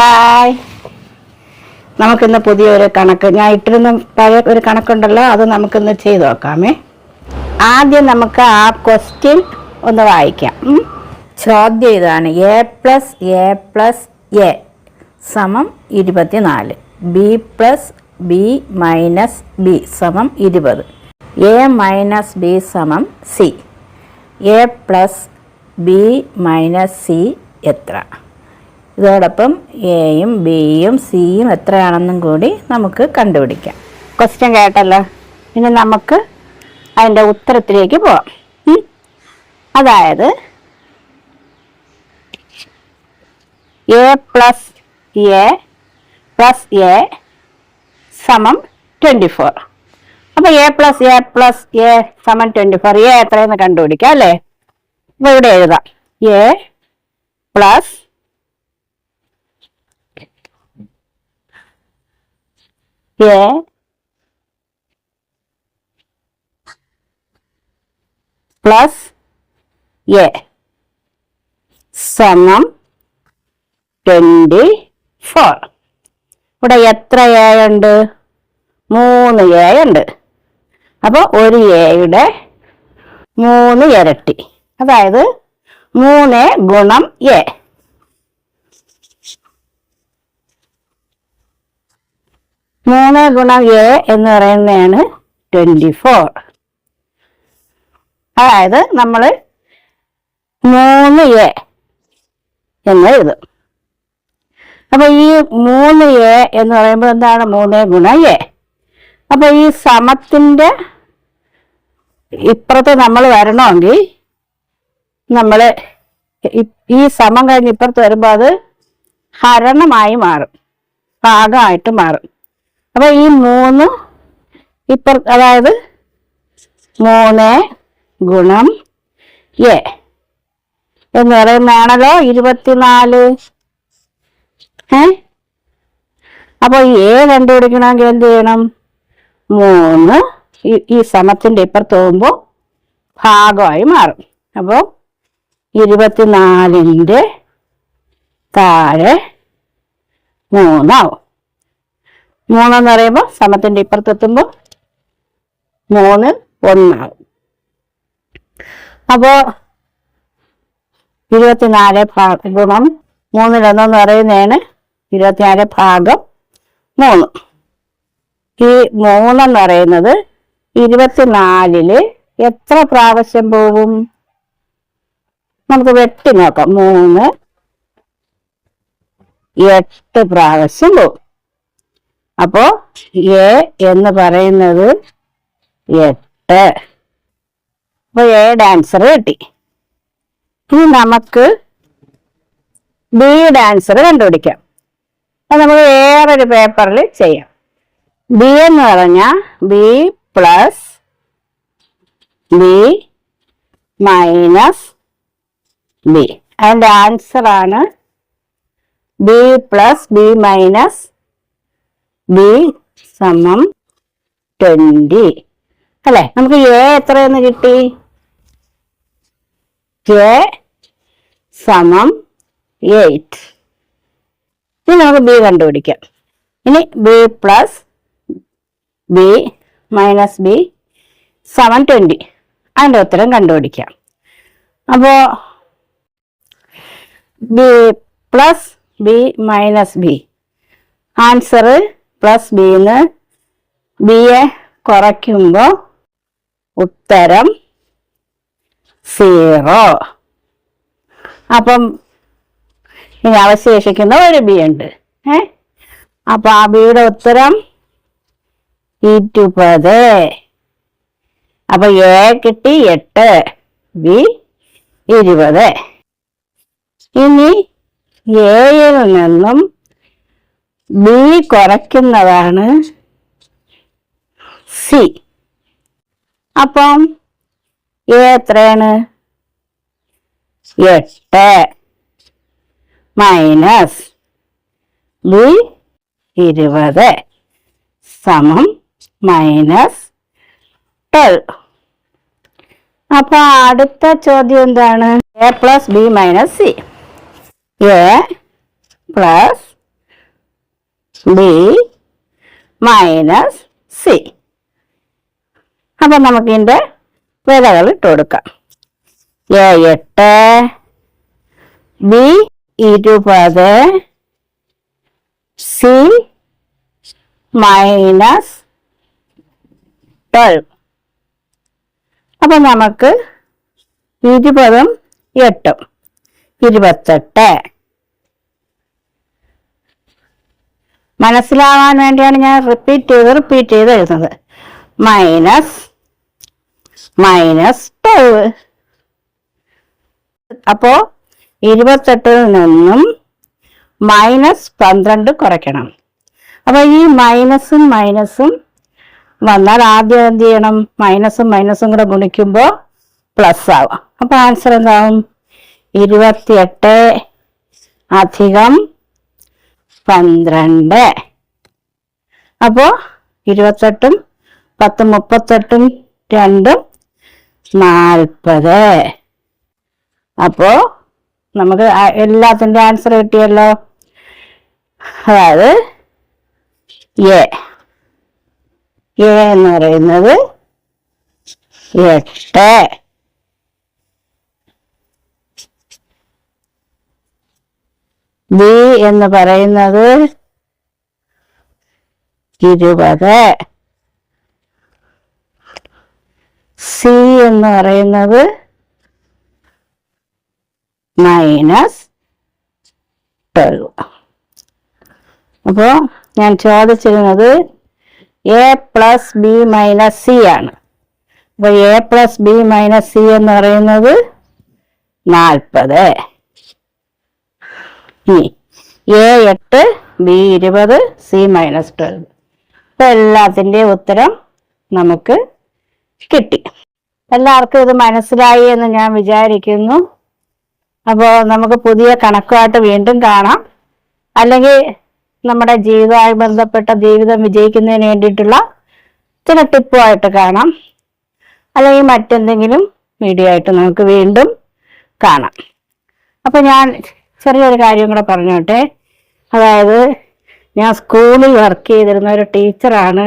Hi. നമുക്കിന്ന് പുതിയൊരു കണക്ക്. ഞാൻ ഇട്ടിരുന്ന പഴയ ഒരു കണക്കുണ്ടല്ലോ അത് നമുക്കിന്ന് ചെയ്തു നോക്കാമേ ആദ്യം നമുക്ക് ആ ക്വസ്റ്റ്യൻ ഒന്ന് വായിക്കാം. ചോദ്യം ഇതാണ്. A plus A plus A സമം ഇരുപത്തിനാല്. B plus B minus B സമം ഇരുപത്. എ മൈനസ് ബി സമം C A plus B minus C എത്ര? ഇതോടൊപ്പം എയും ബിയും സിയും എത്രയാണെന്നും കൂടി നമുക്ക് കണ്ടുപിടിക്കാം. ക്വസ്റ്റ്യൻ കേട്ടല്ലോ. ഇനി നമുക്ക് അതിന്റെ ഉത്തരത്തിലേക്ക് പോവാം. അതായത് A plus A plus A സമം ട്വന്റി ഫോർ അപ്പോൾ A plus A plus A സമം ട്വന്റി ഫോർ എ എത്രയെന്ന് കണ്ടുപിടിക്കാം അല്ലേ? അപ്പോൾ ഇവിടെ എഴുതാം. A plus A plus A സമം ട്വന്റി ഫോർ ഇവിടെ എത്ര എ ഉണ്ട്? മൂന്ന് എ ഉണ്ട്. അപ്പോൾ ഒരു എയുടെ മൂന്ന് ഇരട്ടി. അതായത് മൂന്ന് ഗുണം എ മൂന്ന് ഗുണം എ എന്ന് പറയുന്നതാണ് ട്വന്റി ഫോർ അതായത് നമ്മൾ മൂന്ന് എ എന്ന് എഴുതും. അപ്പൊ ഈ മൂന്ന് എ എന്ന് പറയുമ്പോൾ എന്താണ്? മൂന്ന് ഗുണം എ അപ്പൊ ഈ സമത്തിന്റെ ഇപ്പുറത്ത് നമ്മൾ വരണമെങ്കിൽ നമ്മൾ ഈ സമം കഴിഞ്ഞ് ഇപ്പുറത്ത് വരുമ്പോൾ അത് ഹരണമായി മാറും. ഭാഗമായിട്ട് മാറും. അപ്പൊ ഈ മൂന്ന് ഇപ്പർ അതായത് മൂന്ന് ഗുണം എ എന്ന് പറയുന്നതാണല്ലോ ഇരുപത്തിനാല്. ഏ? അപ്പൊ എ കണ്ടുപിടിക്കണമെങ്കിൽ എന്ത് ചെയ്യണം? മൂന്ന് ഈ- ഈ സമത്തിന്റെ ഇപ്പുറത്ത് പോകുമ്പോൾ ഭാഗമായി മാറും. അപ്പോൾ ഇരുപത്തിനാലിന്റെ താഴെ മൂന്നാവും. മൂന്നെന്ന് പറയുമ്പോൾ സമത്തിന്റെ ഇപ്പുറത്തെത്തുമ്പോൾ മൂന്ന് ഒന്നാകും അപ്പോ ഇരുപത്തിനാല് ഭാഗം ഗുണം മൂന്നിലൊന്നെന്ന് പറയുന്നതാണ് ഇരുപത്തിനാല് ഭാഗം മൂന്ന്. ഈ മൂന്നെന്ന് പറയുന്നത് ഇരുപത്തിനാലിൽ എത്ര പ്രാവശ്യം പോകും? നമുക്ക് വെട്ടി നോക്കാം. മൂന്ന് എട്ട് പ്രാവശ്യം പോകും. അപ്പോ എ എന്ന് പറയുന്നത് എട്ട്. അപ്പൊ എയുടെ ആൻസർ കിട്ടി. ഇനി നമുക്ക് ബിയുടെ ആൻസർ കണ്ടുപിടിക്കാം. അത് നമുക്ക് വേറൊരു പേപ്പറിൽ ചെയ്യാം. ബി എന്ന് പറഞ്ഞാൽ B plus B minus B. അതിന്റെ ആൻസർ ആണ് B plus B minus B സമം ട്വന്റി അല്ലേ? നമുക്ക് എ എത്രയെന്ന് കിട്ടി? എ സമം എയ്റ്റ് ഇനി നമുക്ക് ബി കണ്ടുപിടിക്കാം. ഇനി B plus B minus B seven twenty അതിന്റെ ഉത്തരം കണ്ടുപിടിക്കാം. അപ്പോൾ B plus B minus B answer plus bin ബിയെ കുറയ്ക്കുമ്പോൾ ഉത്തരം സീറോ അപ്പം ഇനി അവശേഷിക്കുന്ന ഒരു ബി ഉണ്ട്. ഏ? അപ്പൊ ആ ബിയുടെ ഉത്തരം ഇരുപത് അപ്പൊ എ കിട്ടി എട്ട് ബി ഇരുപത്. ഇനി എയിൽ നിന്നും ബി കുറയ്ക്കുന്നതാണ് സി. അപ്പം എത്രയാണ്? എട്ട്. മൈനസ് ബി ഇരുപത് സമം മൈനസ് ട്വൽവ്. അപ്പൊ അടുത്ത ചോദ്യം എന്താണ്? A plus B minus C. A plus B minus C അപ്പം നമുക്ക് വിലകൾ ഇട്ട് കൊടുക്കാം. എ എട്ട് ബി ഇരുപത് സി മൈനസ് ട്വൽവ് അപ്പം നമുക്ക് ഇരുപതും എട്ടും. ഇരുപത്തെട്ട്. മനസ്സിലാവാൻ വേണ്ടിയാണ് ഞാൻ റിപ്പീറ്റ് ചെയ്ത് റിപ്പീറ്റ് ചെയ്ത് എഴുതുന്നത്. മൈനസ് മൈനസ് ട്വൽവ് അപ്പോ ഇരുപത്തെട്ടിൽ നിന്നും മൈനസ് പന്ത്രണ്ട് കുറയ്ക്കണം. അപ്പൊ ഈ മൈനസും മൈനസും വന്നാൽ ആദ്യം എന്ത് ചെയ്യണം? മൈനസും മൈനസും കൂടെ ഗുണിക്കുമ്പോൾ പ്ലസ് ആവും. അപ്പൊ ആൻസർ എന്താവും? ഇരുപത്തിയെട്ട് അധികം പന്ത്രണ്ട്. അപ്പോ ഇരുപത്തെട്ടും പത്ത് മുപ്പത്തെട്ടും രണ്ടും നാൽപ്പത്. അപ്പോ നമുക്ക് എല്ലാത്തിന്റെ ആൻസർ കിട്ടിയല്ലോ. അതായത് എ എന്ന് പറയുന്നത് എട്ട്. ബി എന്ന് പറയുന്നത് ഇരുപത്. സി എന്ന് പറയുന്നത് മൈനസ് ട്വൽവ് അപ്പോൾ ഞാൻ ചോദിച്ചിരുന്നത് A plus B minus C ആണ്. അപ്പോൾ A plus B minus C എന്ന് പറയുന്നത് നാൽപ്പത്. ഇനി എ എട്ട് ബി ഇരുപത് സി മൈനസ് ട്വൽവ്. അപ്പൊ എല്ലാത്തിന്റെയും ഉത്തരം നമുക്ക് കിട്ടി. എല്ലാവർക്കും ഇത് മനസ്സിലായി എന്ന് ഞാൻ വിചാരിക്കുന്നു. അപ്പോൾ നമുക്ക് പുതിയ കണക്കുമായിട്ട് വീണ്ടും കാണാം. അല്ലെങ്കിൽ നമ്മുടെ ജീവിതവുമായി ബന്ധപ്പെട്ട ജീവിതം വിജയിക്കുന്നതിന് വേണ്ടിയിട്ടുള്ള ചില ടിപ്പുമായിട്ട് കാണാം. അല്ലെങ്കിൽ മറ്റെന്തെങ്കിലും വീഡിയോ ആയിട്ട് നമുക്ക് വീണ്ടും കാണാം. അപ്പൊ ഞാൻ ചെറിയൊരു കാര്യം കൂടെ പറഞ്ഞോട്ടെ. അതായത് ഞാൻ സ്കൂളിൽ വർക്ക് ചെയ്തിരുന്ന ഒരു ടീച്ചറാണ്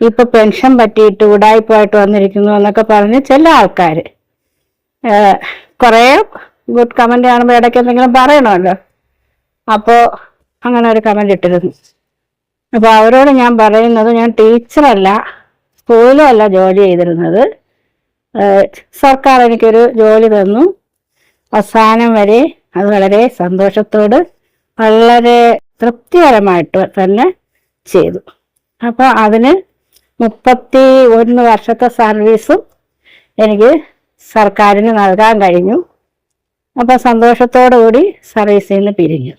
ഇപ്പൊ പെൻഷൻ പറ്റിയിട്ട് ഉടായ്പായിട്ട് വന്നിരിക്കുന്നു എന്നൊക്കെ പറഞ്ഞ് ചില ആൾക്കാർ കുറേ ഗുഡ് കമന്റ് കാണുമ്പോൾ ഇടയ്ക്ക് എന്തെങ്കിലും പറയണമല്ലോ. അപ്പോൾ അങ്ങനെ ഒരു കമന്റ് ഇട്ടിരുന്നു. അപ്പോൾ അവരോട് ഞാൻ പറയുന്നത് ഞാൻ ടീച്ചറല്ല സ്കൂളിലും അല്ല ജോലി ചെയ്തിരുന്നത്. സർക്കാർ എനിക്കൊരു ജോലി തന്നു. അവസാനം വരെ അത് വളരെ സന്തോഷത്തോട് വളരെ തൃപ്തികരമായിട്ട് തന്നെ ചെയ്തു. അപ്പോൾ അതിന് മുപ്പത്തി ഒന്ന് വർഷത്തെ സർവീസും എനിക്ക് സർക്കാരിന് നൽകാൻ കഴിഞ്ഞു. അപ്പോൾ സന്തോഷത്തോടു കൂടി സർവീസിൽ നിന്ന് പിരിഞ്ഞു.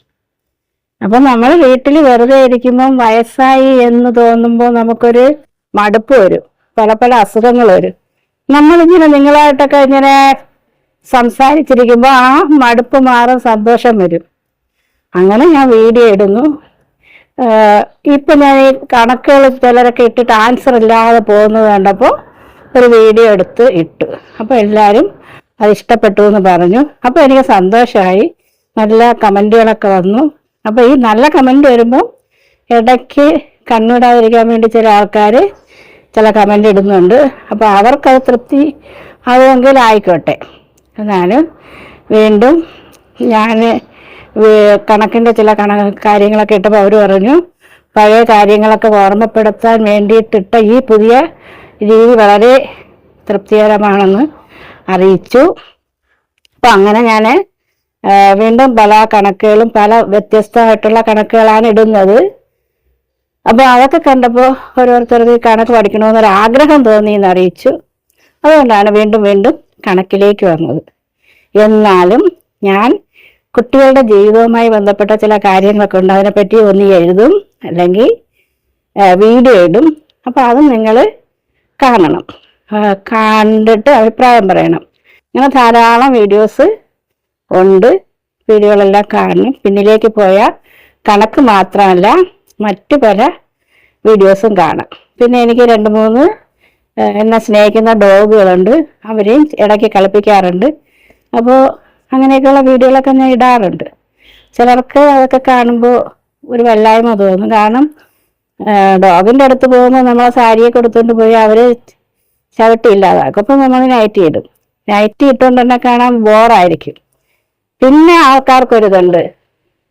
അപ്പം നമ്മൾ വീട്ടിൽ വെറുതെ ഇരിക്കുമ്പം വയസ്സായി എന്ന് തോന്നുമ്പോൾ നമുക്കൊരു മടുപ്പ് വരും. പല പല അസുഖങ്ങൾ വരും. നമ്മളിങ്ങനെ നിങ്ങളായിട്ടൊക്കെ ഇങ്ങനെ സംസാരിച്ചിരിക്കുമ്പോൾ ആ മടുപ്പ് മാറും സന്തോഷം വരും. അങ്ങനെ ഞാൻ വീഡിയോ ഇടുന്നു. ഇപ്പം ഞാൻ ഈ കണക്കുകൾ ചിലരൊക്കെ ഇട്ടിട്ട് ആൻസർ ഇല്ലാതെ പോകുന്നത് കണ്ടപ്പോൾ ഒരു വീഡിയോ എടുത്ത് ഇട്ടു. അപ്പോൾ എല്ലാവരും അത് ഇഷ്ടപ്പെട്ടു എന്ന് പറഞ്ഞു. അപ്പോൾ എനിക്ക് സന്തോഷമായി. നല്ല കമന്റുകളൊക്കെ വന്നു. അപ്പോൾ ഈ നല്ല കമന്റ് വരുമ്പോൾ ഇടയ്ക്ക് കണ്ണുവിടാതിരിക്കാൻ വേണ്ടി ചില ആൾക്കാർ ചില കമന്റ് ഇടുന്നുണ്ട്. അപ്പോൾ അവർക്കത് തൃപ്തി ആവുമെങ്കിൽ ആയിക്കോട്ടെ. എന്നാലും വീണ്ടും ഞാൻ കണക്കിന്റെ ചില കണ കാര്യങ്ങളൊക്കെ ഇട്ടപ്പോൾ അവർ പറഞ്ഞു പഴയ കാര്യങ്ങളൊക്കെ ഓർമ്മപ്പെടുത്താൻ വേണ്ടിയിട്ടിട്ട ഈ പുതിയ രീതി വളരെ തൃപ്തികരമാണെന്ന് അറിയിച്ചു. അപ്പം അങ്ങനെ ഞാൻ വീണ്ടും പല കണക്കുകളും പല വ്യത്യസ്തമായിട്ടുള്ള കണക്കുകളാണ് ഇടുന്നത്. അപ്പോൾ അതൊക്കെ കണ്ടപ്പോൾ ഓരോരുത്തർക്ക് കണക്ക് പഠിക്കണമെന്നൊരു ആഗ്രഹം തോന്നി എന്ന് അറിയിച്ചു അതുകൊണ്ടാണ് വീണ്ടും വീണ്ടും കണക്കിലേക്ക് വന്നത്. എന്നാലും ഞാൻ കുട്ടികളുടെ ജീവിതവുമായി ബന്ധപ്പെട്ട ചില കാര്യങ്ങളൊക്കെ ഉണ്ട്. അതിനെപ്പറ്റി ഒന്ന് എഴുതും അല്ലെങ്കിൽ വീഡിയോ ഇടും. അപ്പോൾ അത് നിങ്ങൾ കാണണം. കണ്ടിട്ട് അഭിപ്രായം പറയണം. ഇങ്ങനെ ധാരാളം വീഡിയോസ് ഉണ്ട്. വീഡിയോകളെല്ലാം കാണും. പിന്നിലേക്ക് പോയാൽ കണക്ക് മാത്രമല്ല മറ്റു പല വീഡിയോസും കാണാം. പിന്നെ എനിക്ക് രണ്ട് മൂന്ന് എന്നെ സ്നേഹിക്കുന്ന ഡോഗുകളുണ്ട്. അവരെയും ഇടയ്ക്ക് കളിപ്പിക്കാറുണ്ട്. അപ്പോൾ അങ്ങനെയൊക്കെയുള്ള വീഡിയോകളൊക്കെ ഞാൻ ഇടാറുണ്ട്. ചിലർക്ക് അതൊക്കെ കാണുമ്പോൾ ഒരു വല്ലായ്മ തോന്നും. കാരണം ഡോഗിന്റെ അടുത്ത് പോകുമ്പോൾ നമ്മളെ സാരിയൊക്കെ എടുത്തുകൊണ്ട് പോയി അവർ ചവിട്ടി ഇല്ലാതാക്കും അപ്പം നമ്മൾ നൈറ്റി ഇടും. നൈറ്റി ഇട്ടുകൊണ്ട് തന്നെ കാണാൻ ബോറായിരിക്കും. പിന്നെ ആൾക്കാർക്കൊരിതുണ്ട്.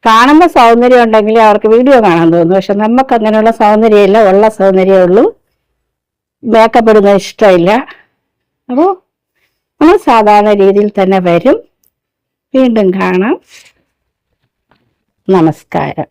കാണുമ്പോൾ സൗന്ദര്യം ഉണ്ടെങ്കിൽ അവർക്ക് വീഡിയോ കാണാൻ തോന്നും. പക്ഷെ നമുക്ക് അങ്ങനെയുള്ള സൗന്ദര്യമില്ല. ഉള്ള സൗന്ദര്യമേ ഉള്ളൂ. മേക്കപ്പ് ഇടുന്നത് ഇഷ്ടമില്ല. അപ്പോൾ നമ്മൾ സാധാരണ രീതിയിൽ തന്നെ വരും. വീണ്ടും കാണാം. നമസ്കാരം.